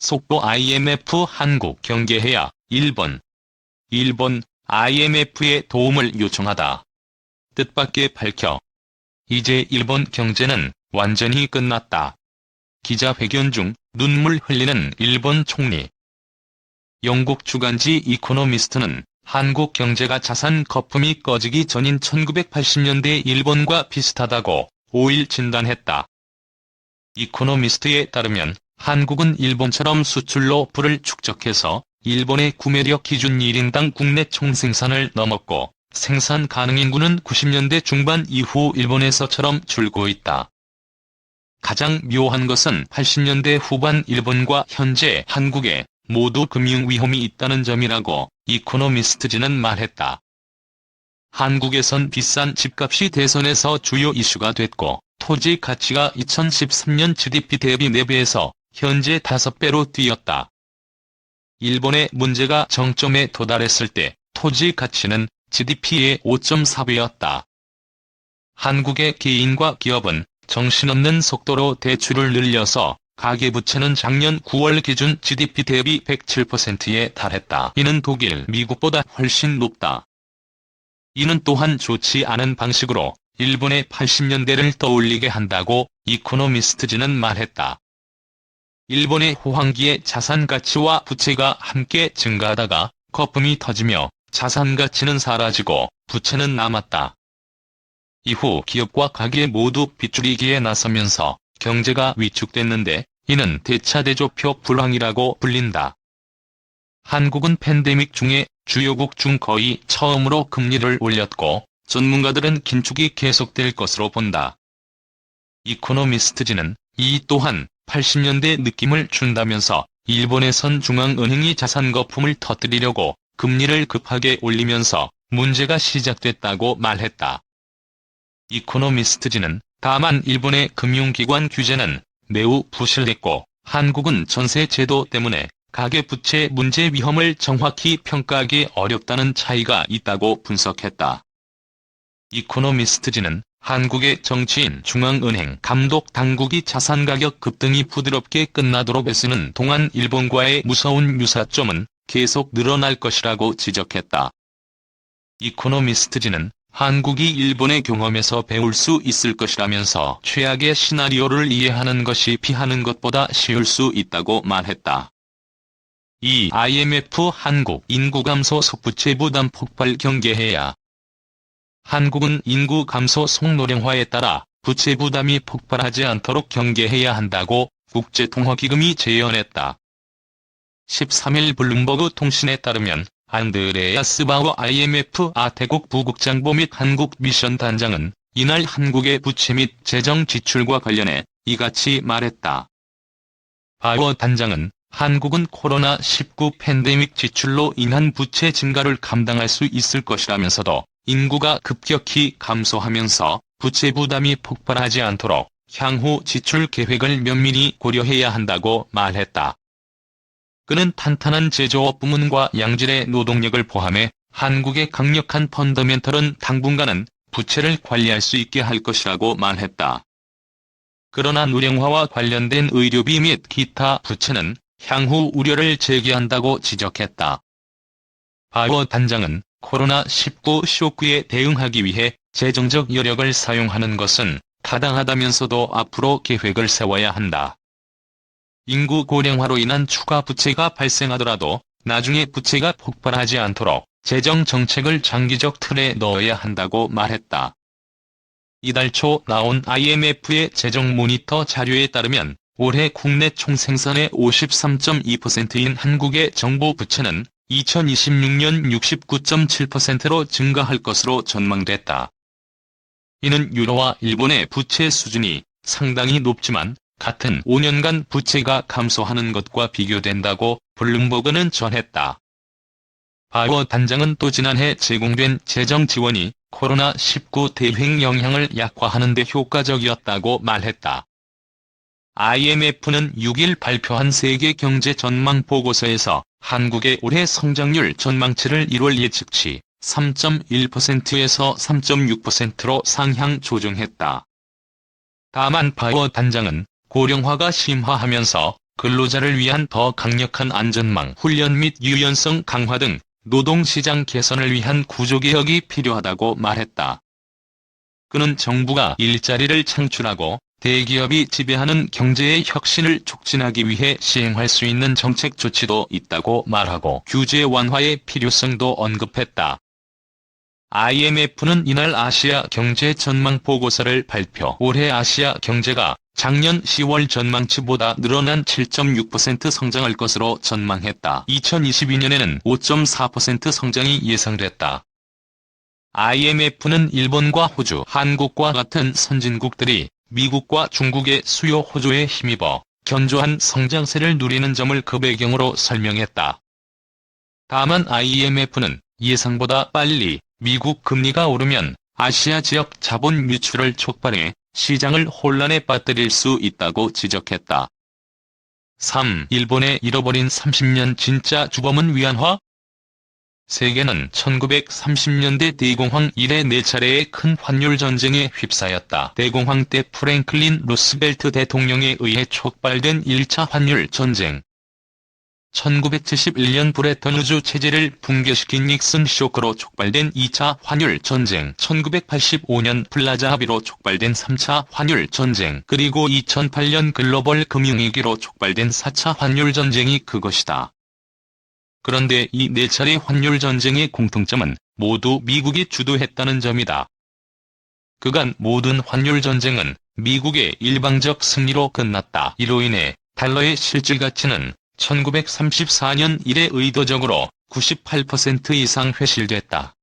속보 IMF 한국 경계해야 일본, 일본 IMF의 도움을 요청하다. 뜻밖의 밝혀. 이제 일본 경제는 완전히 끝났다. 기자회견 중 눈물 흘리는 일본 총리. 영국 주간지 이코노미스트는 한국 경제가 자산 거품이 꺼지기 전인 1980년대 일본과 비슷하다고 5일 진단했다. 이코노미스트에 따르면 한국은 일본처럼 수출로 불을 축적해서 일본의 구매력 기준 1인당 국내 총생산을 넘었고 생산 가능 인구는 90년대 중반 이후 일본에서처럼 줄고 있다. 가장 묘한 것은 80년대 후반 일본과 현재 한국에 모두 금융 위험이 있다는 점이라고 이코노미스트지는 말했다. 한국에선 비싼 집값이 대선에서 주요 이슈가 됐고 토지 가치가 2013년 GDP 대비 4배에서 현재 5배로 뛰었다. 일본의 문제가 정점에 도달했을 때 토지 가치는 GDP의 5.4배였다. 한국의 개인과 기업은 정신없는 속도로 대출을 늘려서 가계부채는 작년 9월 기준 GDP 대비 107%에 달했다. 이는 독일, 미국보다 훨씬 높다. 이는 또한 좋지 않은 방식으로 일본의 80년대를 떠올리게 한다고 이코노미스트지는 말했다. 일본의 호황기에 자산 가치와 부채가 함께 증가하다가 거품이 터지며 자산 가치는 사라지고 부채는 남았다. 이후 기업과 가게 모두 빚줄이기에 나서면서 경제가 위축됐는데 이는 대차대조표 불황이라고 불린다. 한국은 팬데믹 중에 주요국 중 거의 처음으로 금리를 올렸고 전문가들은 긴축이 계속될 것으로 본다. 이코노미스트지는 이 또한 80년대 느낌을 준다면서 일본에선 중앙은행이 자산 거품을 터뜨리려고 금리를 급하게 올리면서 문제가 시작됐다고 말했다. 이코노미스트지는 다만 일본의 금융기관 규제는 매우 부실했고 한국은 전세 제도 때문에 가계부채 문제 위험을 정확히 평가하기 어렵다는 차이가 있다고 분석했다. 이코노미스트지는 한국의 정치인 중앙은행 감독 당국이 자산 가격 급등이 부드럽게 끝나도록 애쓰는 동안 일본과의 무서운 유사점은 계속 늘어날 것이라고 지적했다. 이코노미스트지는 한국이 일본의 경험에서 배울 수 있을 것이라면서 최악의 시나리오를 이해하는 것이 피하는 것보다 쉬울 수 있다고 말했다. 이 IMF 한국 인구 감소 속부채 부담 폭발 경계해야 한국은 인구 감소 속노령화에 따라 부채 부담이 폭발하지 않도록 경계해야 한다고 국제통화기금이 제언했다. 13일 블룸버그 통신에 따르면 안드레아스 바워 IMF 아태국 부국장보 및 한국 미션 단장은 이날 한국의 부채 및 재정 지출과 관련해 이같이 말했다. 바워 단장은 한국은 코로나19 팬데믹 지출로 인한 부채 증가를 감당할 수 있을 것이라면서도 인구가 급격히 감소하면서 부채 부담이 폭발하지 않도록 향후 지출 계획을 면밀히 고려해야 한다고 말했다. 그는 탄탄한 제조업 부문과 양질의 노동력을 포함해 한국의 강력한 펀더멘털은 당분간은 부채를 관리할 수 있게 할 것이라고 말했다. 그러나 누령화와 관련된 의료비 및 기타 부채는 향후 우려를 제기한다고 지적했다. 바워 단장은 코로나19 쇼크에 대응하기 위해 재정적 여력을 사용하는 것은 타당하다면서도 앞으로 계획을 세워야 한다. 인구 고령화로 인한 추가 부채가 발생하더라도 나중에 부채가 폭발하지 않도록 재정 정책을 장기적 틀에 넣어야 한다고 말했다. 이달 초 나온 IMF의 재정 모니터 자료에 따르면 올해 국내 총생산의 53.2%인 한국의 정부 부채는 2026년 69.7%로 증가할 것으로 전망됐다. 이는 유로와 일본의 부채 수준이 상당히 높지만 같은 5년간 부채가 감소하는 것과 비교된다고 블룸버그는 전했다. 바워 단장은 또 지난해 제공된 재정 지원이 코로나19 대행 영향을 약화하는 데 효과적이었다고 말했다. IMF는 6일 발표한 세계 경제 전망 보고서에서 한국의 올해 성장률 전망치를 1월 예측치 3.1%에서 3.6%로 상향 조정했다. 다만 바워 단장은 고령화가 심화하면서 근로자를 위한 더 강력한 안전망 훈련 및 유연성 강화 등 노동시장 개선을 위한 구조개혁이 필요하다고 말했다. 그는 정부가 일자리를 창출하고 대기업이 지배하는 경제의 혁신을 촉진하기 위해 시행할 수 있는 정책 조치도 있다고 말하고 규제 완화의 필요성도 언급했다. IMF는 이날 아시아 경제 전망 보고서를 발표. 올해 아시아 경제가 작년 10월 전망치보다 늘어난 7.6% 성장할 것으로 전망했다. 2022년에는 5.4% 성장이 예상됐다. IMF는 일본과 호주, 한국과 같은 선진국들이 미국과 중국의 수요 호조에 힘입어 견조한 성장세를 누리는 점을 그 배경으로 설명했다. 다만 IMF는 예상보다 빨리 미국 금리가 오르면 아시아 지역 자본 유출을 촉발해 시장을 혼란에 빠뜨릴 수 있다고 지적했다. 3. 일본의 잃어버린 30년 진짜 주범은 위안화? 세계는 1930년대 대공황 이래 네 차례의 큰 환율 전쟁에 휩싸였다. 대공황 때 프랭클린 루스벨트 대통령에 의해 촉발된 1차 환율 전쟁. 1971년 브레턴우즈 체제를 붕괴시킨 닉슨 쇼크로 촉발된 2차 환율 전쟁, 1985년 플라자 합의로 촉발된 3차 환율 전쟁, 그리고 2008년 글로벌 금융위기로 촉발된 4차 환율 전쟁이 그것이다. 그런데 이 네 차례 환율 전쟁의 공통점은 모두 미국이 주도했다는 점이다. 그간 모든 환율 전쟁은 미국의 일방적 승리로 끝났다. 이로 인해 달러의 실질 가치는 1934년 이래 의도적으로 98% 이상 회실됐다.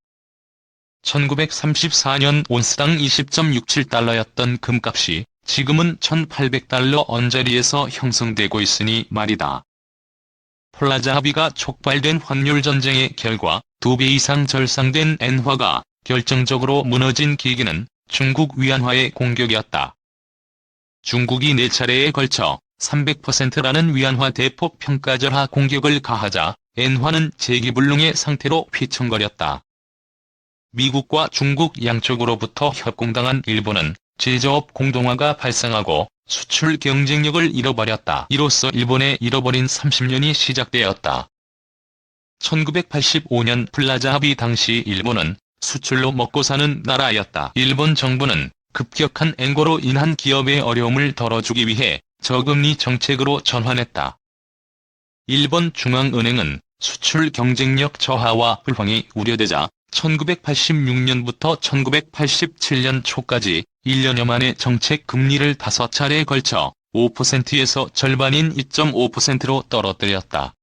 1934년 온스당 20.67달러였던 금값이 지금은 1800달러 언저리에서 형성되고 있으니 말이다. 플라자 합의가 촉발된 환율 전쟁의 결과 두 배 이상 절상된 엔화가 결정적으로 무너진 계기는 중국 위안화의 공격이었다. 중국이 네 차례에 걸쳐 300%라는 위안화 대폭 평가절하 공격을 가하자 엔화는 재기불능의 상태로 휘청거렸다. 미국과 중국 양쪽으로부터 협공당한 일본은 제조업 공동화가 발생하고 수출 경쟁력을 잃어버렸다. 이로써 일본의 잃어버린 30년이 시작되었다. 1985년 플라자 합의 당시 일본은 수출로 먹고 사는 나라였다. 일본 정부는 급격한 엔고로 인한 기업의 어려움을 덜어주기 위해 저금리 정책으로 전환했다. 일본 중앙은행은 수출 경쟁력 저하와 불황이 우려되자 1986년부터 1987년 초까지 1년여 만에 정책 금리를 5차례에 걸쳐 5%에서 절반인 2.5%로 떨어뜨렸다.